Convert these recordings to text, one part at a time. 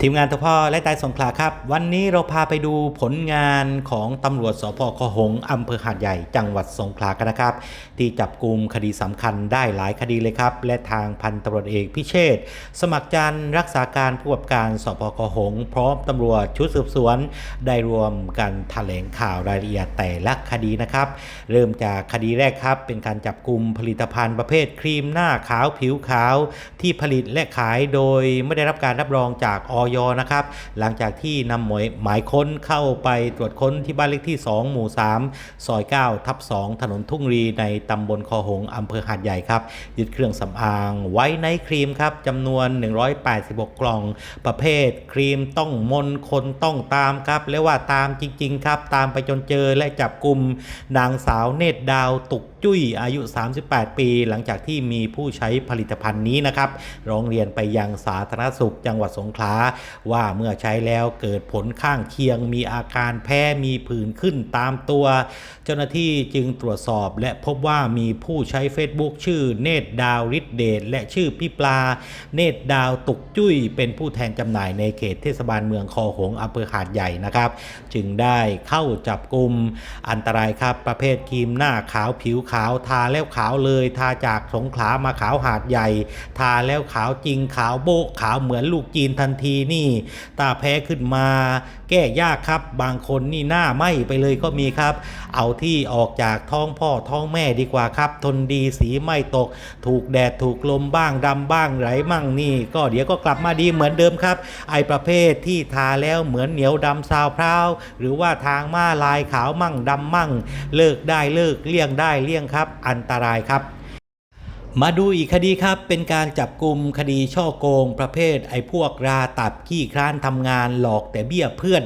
ทีมงานทพและใต้สงขลาครับ วันนี้เราพาไปดูผลงานของตำรวจสพคหงอำเภอหาดใหญ่จังหวัดสงขลากันนะครับ ที่จับกลุ่มคดีสำคัญได้หลายคดีเลยครับ และทางพันตำรวจเอกพิเชษสมัครจันรักษาการผู้กำกับการสพคหง พร้อมตำรวจชุดสืบสวน ได้รวมกันแถลงข่าวรายละเอียดแต่ละคดีนะครับ เริ่มจากคดีแรกครับ เป็นการจับกลุ่มผลิตภัณฑ์ประเภทครีมหน้าขาวผิวขาว ที่ผลิตและขายโดยไม่ได้รับการรับรองจากออยนะครับ หลังจากที่นำหมายหมายค้นเข้าไปตรวจค้นที่บ้านเลขที่ 2 หมู่ 3 ซอย 9 ทับ 2 ถนนทุ่งรีในตำบลคอหงอำเภอหาดใหญ่ครับ ยึดเครื่องสำอางไว้ในครีมครับจำนวน 186 กล่อง ประเภทครีมต้องมนคนต้องตามครับและว่าตามจริง ๆ ครับ ตามไปจนเจอและจับกลุ่มนางสาวเนตรดาวตุกจุ้ยอายุ 38 ปี หลังจากที่มีผู้ใช้ผลิตภัณฑ์นี้นะครับ ร้องเรียนไปยังสาธารณสุขจังหวัดสงขลาว่าเมื่อใช้แล้วเกิดผลข้างเคียง มีอาการแพ้มีผื่นขึ้นตามตัว เจ้าหน้าที่จึงตรวจสอบและพบว่ามีผู้ใช้ Facebook ชื่อเนตดาวฤทธเดชและชื่อพี่ปลา เนตดาวตุกจุ้ย เป็นผู้แทนจำหน่ายในเขตเทศบาลเมืองคอหงอำเภอหาดใหญ่นะครับ จึงได้เข้าจับกลุ่มอันตรายครับประเภทครีมหน้าขาวผิวขาวทาแล้วขาวเลย ทาจากสงขลามาขาวหาดใหญ่ ทาแล้วขาวจริงขาวโบขาวเหมือนลูกจีนทันทีนี่ตาแพ้ขึ้นมา แก้ยากครับ บางคนนี่หน้าไหมไปเลยก็มีครับ เอาที่ออกจากท้องพ่อท้องแม่ดีกว่าครับ ทนดีสีไม่ตก ถูกแดดถูกลมบ้างดำบ้างไหลมั่งนี่ ก็เดี๋ยวก็กลับมาดีเหมือนเดิมครับ ไอประเภทที่ทาแล้วเหมือนเหนียวดำซาวพร้าวหรือว่าทางมาลายขาวมั่งดำมั่ง เลิกได้เลิกเลี่ยงได้เลี่ยงครับ อันตรายครับ มาดูอีกคดีครับเป็นการจับกลุ่มคดีช่อโกง ประเภทไอ้พวกราตับขี้คร้านทำงานหลอกแต่เบี้ยเพื่อน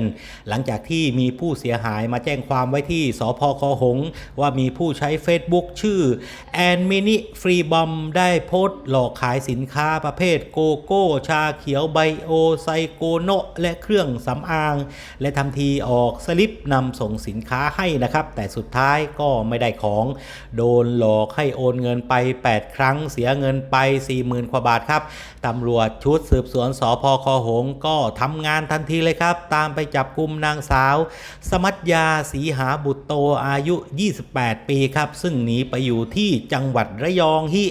หลังจากที่มีผู้เสียหายมาแจ้งความไว้ที่สพคหง ว่ามีผู้ใช้ Facebook ชื่อแอนมินิฟรีบอมได้โพสต์หลอกขายสินค้าประเภทโกโก้ ชาเขียวไบโอไซโกโนและเครื่องสำอาง และทำทีออกสลิปนำส่งสินค้าให้นะครับ แต่สุดท้ายก็ไม่ได้ของ โดนหลอกให้โอนเงินไป 8ครั้งเสียเงินไป 40,000กว่าบาทครับตำรวจชุดสืบสวนสพคอหงก็ทำงานทันทีเลยครับ ตามไปจับกลุ่มนางสาว สมัตยาสีหาบุตรโตอายุ 28 ปีครับ ซึ่งหนีไปอยู่ที่จังหวัดระยองฮิ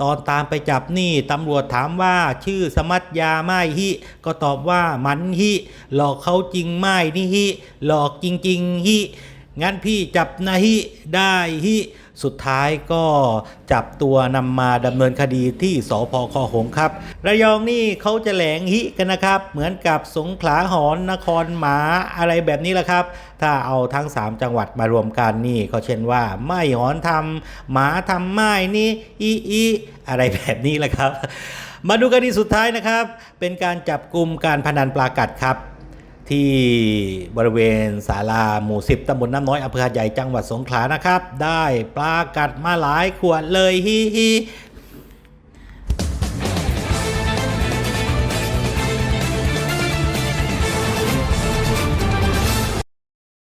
ตอนตามไปจับนี่ตำรวจถามว่าชื่อสมัตยาไม่ฮิก็ตอบว่ามันฮิหลอกเขาจริงไม่นี่ฮิหลอกจริง ๆฮิ งั้นพี่จับนะฮิได้ฮิสุดท้ายก็จับตัวนำมาดำเนินคดีที่สพคหงครับ ระยองนี่เขาจะแหลงฮิกันนะครับ เหมือนกับสงขลาหอนนครหมาอะไรแบบนี้แหละครับ ถ้าเอาทั้ง 3 จังหวัดมารวมกันนี่ก็เช่นว่าไม่หอนทำหมาทำไม่นี่อีอีอะไรแบบนี้แหละครับ มาดูคดีสุดท้ายนะครับ เป็นการจับกลุ่มการพนันปลากัดครับ ที่บริเวณศาลาหมู่สิบตำบลน้ำน้อยอำเภอหาดใหญ่จังหวัดสงขลานะครับ ได้ปลากัดมาหลายขวดเลยฮิฮิ